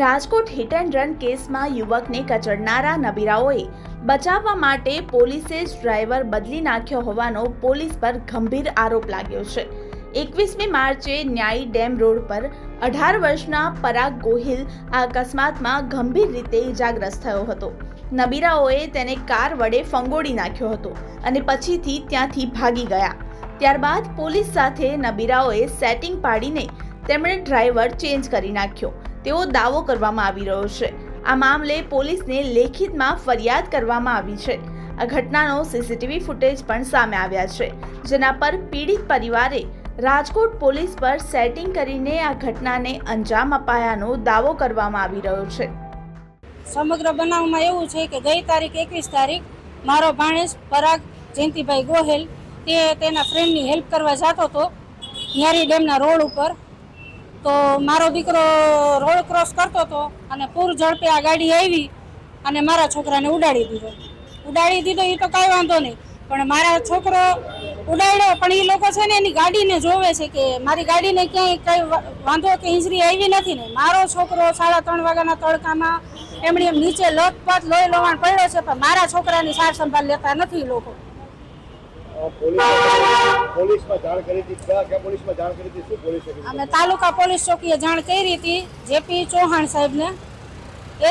Rajkot hit and run કેસમાં યુવકને કચડનારા નબીરાઓએ બચાવવા માટે પોલીસે જ ડ્રાઈવર બદલી નાખ્યો હોવાનો પોલીસ પર ગંભીર આરોપ લાગ્યો છે. એકવીસમી માર્ચે ન્યાયી ડેમ રોડ પર અઢાર વર્ષના પરાગ ગોહિલ આ અકસ્માતમાં ગંભીર રીતે ઇજાગ્રસ્ત થયો હતો. નબીરાઓએ તેને કાર વડે ફંગોડી નાખ્યો હતો અને પછીથી ત્યાંથી ભાગી ગયા. ત્યારબાદ પોલીસ સાથે નબીરાઓએ સેટિંગ પાડીને તેમણે ડ્રાઈવર ચેન્જ કરી નાખ્યો. તેવો દાવો કરવામાં આવી રહ્યો છે. આ મામલે પોલીસને લેખિતમાં ફરિયાદ કરવામાં આવી છે. આ ઘટનાનો સીસીટીવી ફૂટેજ પણ સામે આવ્યા છે, જેના પર પીડિત પરિવારે રાજકોટ પોલીસ પર સેટિંગ કરીને આ ઘટનાને અંજામ અપાયાનો દાવો કરવામાં આવી રહ્યો છે. સમગ્ર બનાવમાં એવું છે કે ગઈ તારીખ એકવીસ તારીખ મારો ભાણેજ પરાગ જયંતિભાઈ ગોહેલ તે તેના ફ્રેન્ડની હેલ્પ કરવા જતો હતો. ન્યારી ડેમના રોડ ઉપર તો મારો દીકરો રોડ ક્રોસ કરતો હતો અને પૂર ઝડપે આ ગાડી આવી અને મારા છોકરાને ઉડાડી દીધો. ઉડાડી દીધો એ તો કાંઈ વાંધો નહીં, પણ મારા છોકરો ઉડાડ્યો, પણ એ લોકો છે ને એની ગાડીને જોવે છે કે મારી ગાડીને ક્યાંય કંઈ વાંધો કે ઇન્જરી આવી નથી ને. મારો છોકરો સાડા ત્રણ વાગ્યાના તડકામાં એમણે એમ નીચે લથપથ લોહી લોવાણ પડ્યો છે, પણ મારા છોકરાની સાર સંભાળ લેતા નથી લોકો. અમે તાલુકા પોલીસ ચોકીએ જાણ કરી હતી, જેપી ચૌહાણ સાહેબને,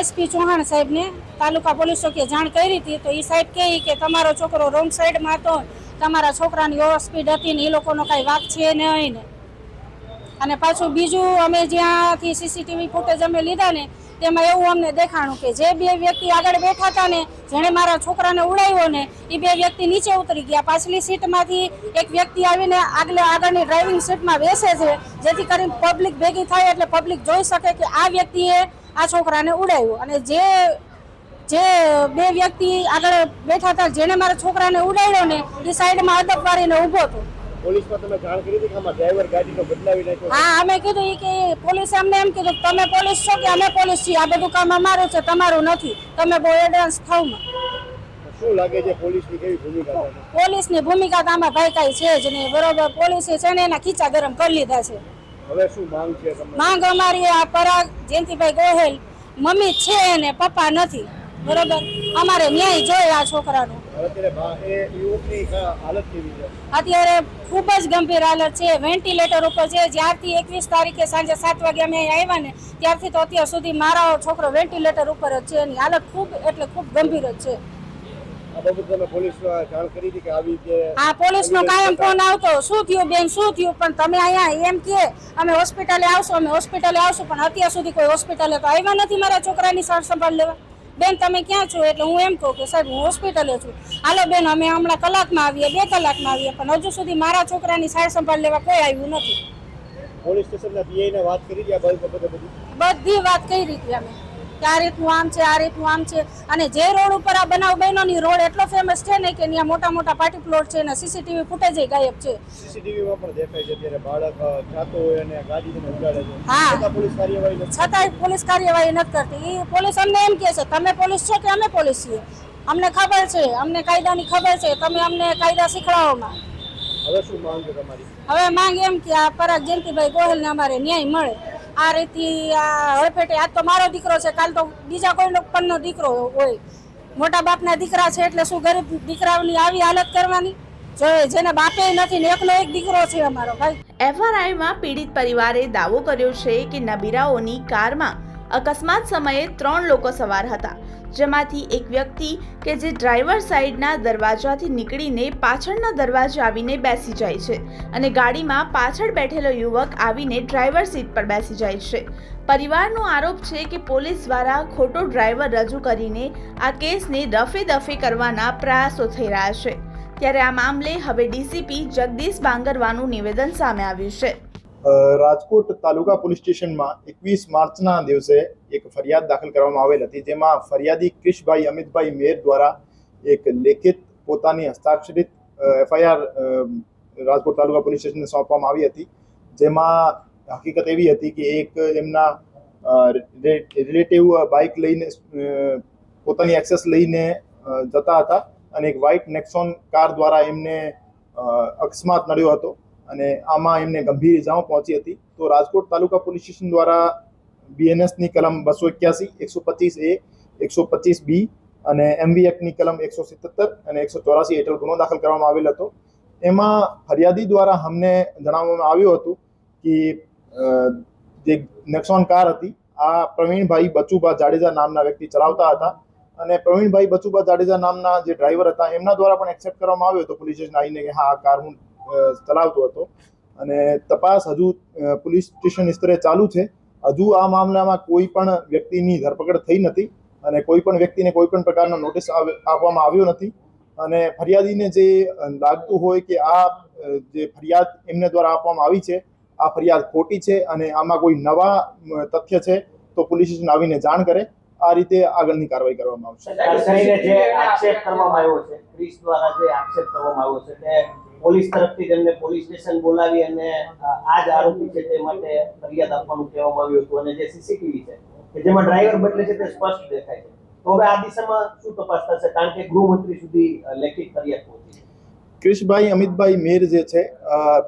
એસપી ચૌહાણ સાહેબને તાલુકા પોલીસ ચોકીએ જાણ કરી હતી. તો એ સાહેબ કે તમારો છોકરો રોંગ સાઈડમાં હતો, તમારા છોકરાની ઓવર સ્પીડ હતી ને એ લોકોનો કાંઈ વાક છે નહીં ને. અને પાછું બીજું અમે જ્યાંથી સીસીટીવી ફૂટેજ અમે લીધા ને તેમાં એવું અમને દેખાણું કે જે બે વ્યક્તિ આગળ બેઠા હતા ને, જેણે મારા છોકરાને ઉડાવ્યો ને એ બે વ્યક્તિ નીચે ઉતરી ગયા. પાછલી સીટમાંથી એક વ્યક્તિ આવીને આગળ આગળની ડ્રાઇવિંગ સીટમાં બેસે છે, જેથી કરીને પબ્લિક ભેગી થાય એટલે પબ્લિક જોઈ શકે કે આ વ્યક્તિએ આ છોકરાને ઉડાવ્યો. અને જે જે બે વ્યક્તિ આગળ બેઠા હતા, જેણે મારા છોકરાને ઉડાવ્યો ને એ સાઈડમાં અદબ વાળીને ઊભો હતો. પોલીસમાં તમે જાણ કરી હતી કે આમાં ડ્રાઈવર ગાડીનો બદલાવી નાખ્યો હા અમે કીધું કે પોલીસે અમને એમ કીધું કે તમે પોલીસ છો કે અમે પોલીસ છીએ? આ બધું કામ અમારું છે તમારું નથી. તમે બહુ એડવાન્સ થાવમાં શું લાગે છે પોલીસની કેવી ભૂમિકા પોલીસની ભૂમિકા તો આમાં ભાઈ કાંઈ છે જ નહીં. બરોબર પોલીસે છે ને એના ખીચા ગરમ કરી લીધા છે. હવે શું માંગ છે માંગ અમારી આ પરાગ જયંતિભાઈ ગોહેલ મમ્મી છે ને પપ્પા નથી. બરોબર? અમારે ન્યાય જોઈએ આ છોકરાનો. અત્યારે ખૂબ જ ગંભીર હાલત છે. વેન્ટિલેટર ઉપર છે જ્યારથી એકવીસ તારીખે સાંજે સાત વાગે અમે આવ્યા ને ત્યારથી તો અત્યાર સુધી મારો છોકરો વેન્ટિલેટર ઉપર જ છે. એની હાલત ખૂબ એટલે ખૂબ ગંભીર જ છે. હા પોલીસ પોલીસનો કાયમ ફોન આવતો. શું થયું બેન? શું થયું? પણ તમે અહીંયા એમ કે અમે હોસ્પિટલે આવશું અમે હોસ્પિટલે આવશું પણ અત્યાર સુધી કોઈ હોસ્પિટલે તો આવ્યા નથી મારા છોકરાની સાર સંભાળ લેવા. બેન તમે ક્યાં છો? એટલે હું એમ કહું કે સાહેબ હું હોસ્પિટલે છું. હાલો બેન અમે હમણાં કલાકમાં આવીએ બે કલાકમાં આવીએ પણ હજુ સુધી મારા છોકરાની સાર સંભાળ લેવા કોઈ આવ્યું નથી. પોલીસ સ્ટેશનના પીઆઈને વાત કરી બધી? વાત કરી હતી અમે. કે આ રીતનું આમ છે આ રીતનું આમ છે. અને જે રોડ ઉપર આ બનાવ બન્યો ને રોડ એટલો ફેમસ છે ને કે ત્યાં મોટા મોટા પાર્ટી પ્લોટ છે અને સીસીટીવી ફૂટેજ ગાયબ છે. સીસીટીવીમાં પણ દેખાય છે અત્યારે બાળક જાતો હોય અને ગાડી ઉડાડે છે. હા. છતાં પોલીસ કાર્યવાહી નથી. છતાંય પોલીસ કાર્યવાહી નથી કરતી. એ પોલીસ અમને એમ કહે છે તમે પોલીસ છો કે અમે પોલીસ છીએ? અમને ખબર છે અમને કાયદાની ખબર છે. તમે અમને કાયદા શીખવાડોમાં હવે શું માંગ છે તમારી? હવે માંગ એમ કે આ પરાગ જયંતિભાઈ ગોહિલને અમારે ન્યાય મળે. આ રીતે આ હળફેટે આજ તો મારો દીકરો છે, કાલ તો બીજા કોઈ પણનો દીકરો હોય. મોટા બાપના દીકરા છે એટલે શું ગરીબ દીકરાઓની આવી હાલત કરવાની? જો જેને બાપે નથી ને એકનો એક દીકરો છે અમારો, ભાઈ. એફઆરઆઈમાં પીડિત પરિવારે દાવો કર્યો છે કે નબીરાઓની કારમાં અકસ્માત સમયે ત્રણ લોકો સવાર હતા, જેમાંથી એક વ્યક્તિ કે જે ડ્રાઈવર સાઈડના દરવાજાથી નીકળીને પાછળના દરવાજે આવીને બેસી જાય છે અને ગાડીમાં પાછળ બેઠેલો યુવક આવીને ડ્રાઈવર સીટ પર બેસી જાય છે. પરિવારનો આરોપ છે કે પોલીસ દ્વારા ખોટો ડ્રાઈવર રજૂ કરીને આ કેસને રફે દફે કરવાના પ્રયાસો થઈ રહ્યા છે. ત્યારે આ મામલે હવે ડીસીપી જગદીશ બાંગરવાનું નિવેદન સામે આવ્યું છે. રાજકોટ તાલુકા પોલીસ સ્ટેશનમાં એકવીસ માર્ચના દિવસે એક ફરિયાદ દાખલ કરવામાં આવેલ હતી. જેમાં ફરિયાદી ક્રિશભાઈ અમિતભાઈ મેર દ્વારા એક લેખિત પોતાની હસ્તાક્ષરિત એફઆઈઆર રાજકોટ તાલુકા પોલીસ સ્ટેશનને સોંપવામાં આવી હતી. જેમાં હકીકત એવી હતી કે એક એમના રિલેટિવ બાઇક લઈને પોતાની એક્સેસ લઈને જતા હતા અને એક વ્હાઇટ નેક્સોન કાર દ્વારા એમને અકસ્માત નડ્યો હતો. અને આમાં એમને ગંભીર ઇજાઓ પહોંચી હતી. તો રાજકોટ તાલુકા પોલીસ સ્ટેશન દ્વારા બીએનએસની કલમ બસો એક્યાસી, એકસો પચીસ એ, એકસો પચીસ બી અને એમવી એક્ટની કલમ એકસો સિત્તેર અને એકસો ચોરાસી હેઠળ ગુનો દાખલ કરવામાં આવેલ હતો. એમાં ફરિયાદી દ્વારા અમને જણાવવામાં આવ્યું હતું કે જે નેક્સોન કાર હતી, આ પ્રવીણભાઈ બચુભા જાડેજા નામના વ્યક્તિ ચલાવતા હતા અને પ્રવીણભાઈ બચુભા જાડેજા નામના જે ડ્રાઈવર હતા, એમના દ્વારા પણ એક્સેપ્ટ કરવામાં આવ્યો હતો. પોલીસ સ્ટેશન આવીને કે હા, આ કાર હું ચલાવતો હતો. અને તપાસ હજુ પોલીસ સ્ટેશન સ્તરે ચાલુ છે. હજુ આ મામલામાં કોઈ પણ વ્યક્તિની ધરપકડ થઈ નથી અને કોઈ પણ વ્યક્તિને કોઈ પણ પ્રકારનો નોટિસ આપવામાં આવ્યો નથી. અને ફરિયાદીને જે લાગતું હોય કે આ જે ફરિયાદ એમને દ્વારા આપવામાં આવી છે, આ ફરિયાદ ખોટી છે અને આમાં કોઈ નવા તથ્ય છે તો પોલીસ સ્ટેશન આવીને જાણ કરે. આ રીતે આગળની કાર્યવાહી કરવામાં આવશે. જે આક્ષેપ કરવામાં આવ્યો છે દ્વારા જે આક્ષેપ કરવામાં આવ્યો છે પોલીસ તરફથી તેમને પોલીસ સ્ટેશન બોલાવી અને આ જ આરોપી છે તે માટે ફરિયાદ આપવાનું કહેવામાં આવ્યું હતું અને જે સીસીટીવી છે, કે જેમાં ડ્રાઈવર બદલે છે તે સ્પષ્ટ દેખાય છે. તો હવે આ દિશામાં શું તપાસ થશે? કારણ કે ગૃહમંત્રી સુધી લેખિત ફરિયાદ પહોંચી ક્રિશભાઈ અમિતભાઈ મેર જે છે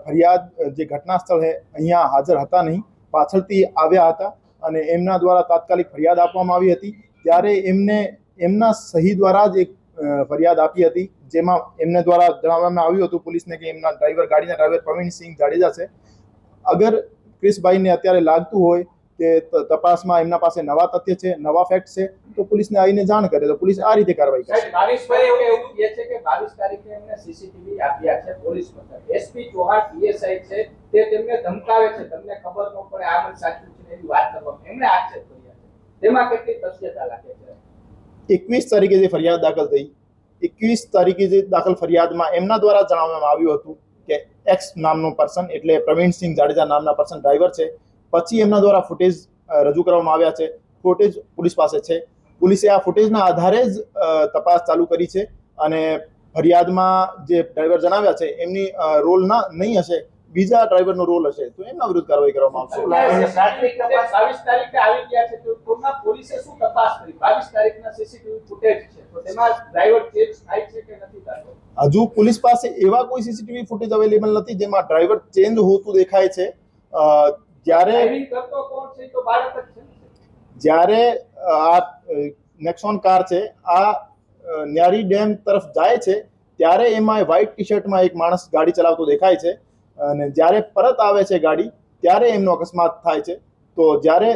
ફરિયાદ જે ઘટના સ્થળ છે અહીંયા હાજર હતા નહીં. પાછળથી આવ્યા હતા અને એમના દ્વારા તાત્કાલિક ફરિયાદ આપવામાં આવી હતી. ત્યારે એમને, એમના સહી દ્વારા જ એક ફરિયાદ આપી હતી. જેમાં એમને દ્વારા જણાવવામાં આવ્યું હતું પોલીસને કે એમના ડ્રાઈવર ગાડીના ડ્રાઈવર પ્રવીણસિંહ જાડેજા છે. અગર ક્રિશભાઈને અત્યારે લાગતું હોય કે તપાસમાં એમના પાસે નવા તથ્ય છે નવા ફેક્ટ છે તો પોલીસને આવીને જાણ કરે તો પોલીસ આ રીતે કાર્યવાહી કરશે. ભાવેશભાઈ એવું એવું કહે છે કે બાવીસ તારીખે એમને સીસીટીવી આપ્યા છે પોલીસ મથક. એસપી ચૌહાણ પીએસઆઈ છે તે તેમને ધમકાવે છે. તમને ખબર ન પડે આ મન સાચું છે એવી વાત કરવામાં એમણે આક્ષેપ કર્યા છે તેમાં કેટલી તથ્યતા લાગે છે? એકવીસ તારીખે જે ફરિયાદ દાખલ થઈ એકવીસ તારીખે જે દાખલ ફરિયાદમાં એમના દ્વારા જણાવવામાં આવ્યું હતું કે એક્સ નામનો પર્સન એટલે પ્રવીણસિંહ જાડેજા નામના પર્સન ડ્રાઈવર છે. પછી એમના દ્વારા ફૂટેજ રજૂ કરવામાં આવ્યા છે. ફૂટેજ પોલીસ પાસે છે. પોલીસે આ ફૂટેજના આધારે જ તપાસ ચાલુ કરી છે અને ફરિયાદમાં જે ડ્રાઈવર જણાવ્યા છે એમની રોલ ના નહીં હશે, બીજા ડ્રાઈવરનો રોલ હશે, તો એમના વિરુદ્ધ કાર્યવાહી કરવામાં આવશે. તારીખે આવી ગયા છે પોલીસે શું તપાસ કરી? તારીખના સીસીટીવી ફૂટેજ છે. હજુ પોલીસ પાસે એવા કોઈ સીસીટીવી ફૂટેજ અવેલેબલ નથી જેમાં ડ્રાઈવર ચેન્જ હોતું દેખાય છે. જ્યારે જ્યારે આ નેક્સોન કાર છે આ ન્યારી ડેમ તરફ જાય છે ત્યારે એમાં વ્હાઇટ ટી શર્ટમાં એક માણસ ગાડી ચલાવતો દેખાય છે. અને જ્યારે પરત આવે છે ગાડી ત્યારે એમનો અકસ્માત થાય છે. તો જ્યારે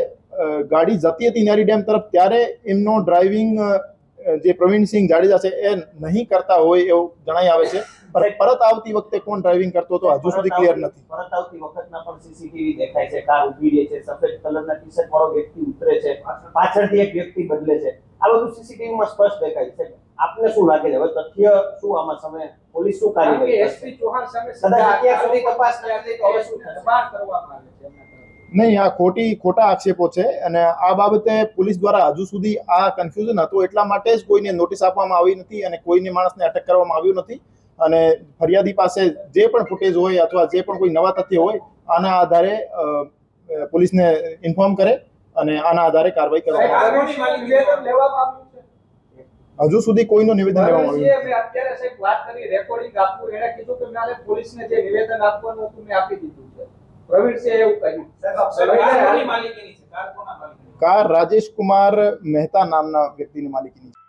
ગાડી જતી હતી ન્યારી ડેમ તરફ ત્યારે એમનો ડ્રાઇવિંગ જે પ્રવીણસિંહ જાડેજા છે એ નહીં કરતા હોય એવું જણાઈ આવે છે. પણ પરત આવતી વખતે કોણ ડ્રાઇવિંગ કરતો હતો હજુ સુધી ક્લિયર નથી. પરત આવતી વખતના પણ સીસીટીવી દેખાય છે કાર ઊભી રહે છે સફેદ કલરના ટી શર્ટ વાળો વ્યક્તિ ઉતરે છે પાછળથી એક વ્યક્તિ બદલે છે. આ બધું સીસીટીવી માં સ્પષ્ટ દેખાય છે. આપને શું લાગે છે? હવે તથ્ય શું આમાં સમય પોલીસ શું કાર્યવાહી કરશે? એસપી ચૌહાણ સામે કદાચ અત્યાર સુધી તપાસ નથી, તો હવે શું થશે? દબાણ કરવામાં આવે છે. નહીં આ ખોટી ખોટા આક્ષેપો છે અને આ બાબતે પોલીસ દ્વારા હજુ સુધી આ કન્ફ્યુઝન હતું એટલા માટે જ કોઈને નોટિસ આપવામાં આવી નથી અને કોઈને માણસને અટક કરવામાં આવ્યું નથી. અને ફરિયાદી પાસે જે પણ ફૂટેજ હોય અથવા જે પણ કોઈ નવા તથ્ય હોય આના આધારે પોલીસને ઇન્ફોર્મ કરે અને આના આધારે કાર્યવાહી કરવામાં આવે. હજુ સુધી કોઈનું નિવેદન લેવામાં આવ્યું. અત્યારે સાહેબ વાત કરી રેકોર્ડિંગ આપવું એને કીધું કે મેં પોલીસને જે નિવેદન આપવાનું હતું મેં આપી દીધું. કાર કોના માલિકીની છે? કાર રાજેશ કુમાર મહેતા નામના વ્યક્તિની માલિકીની છે.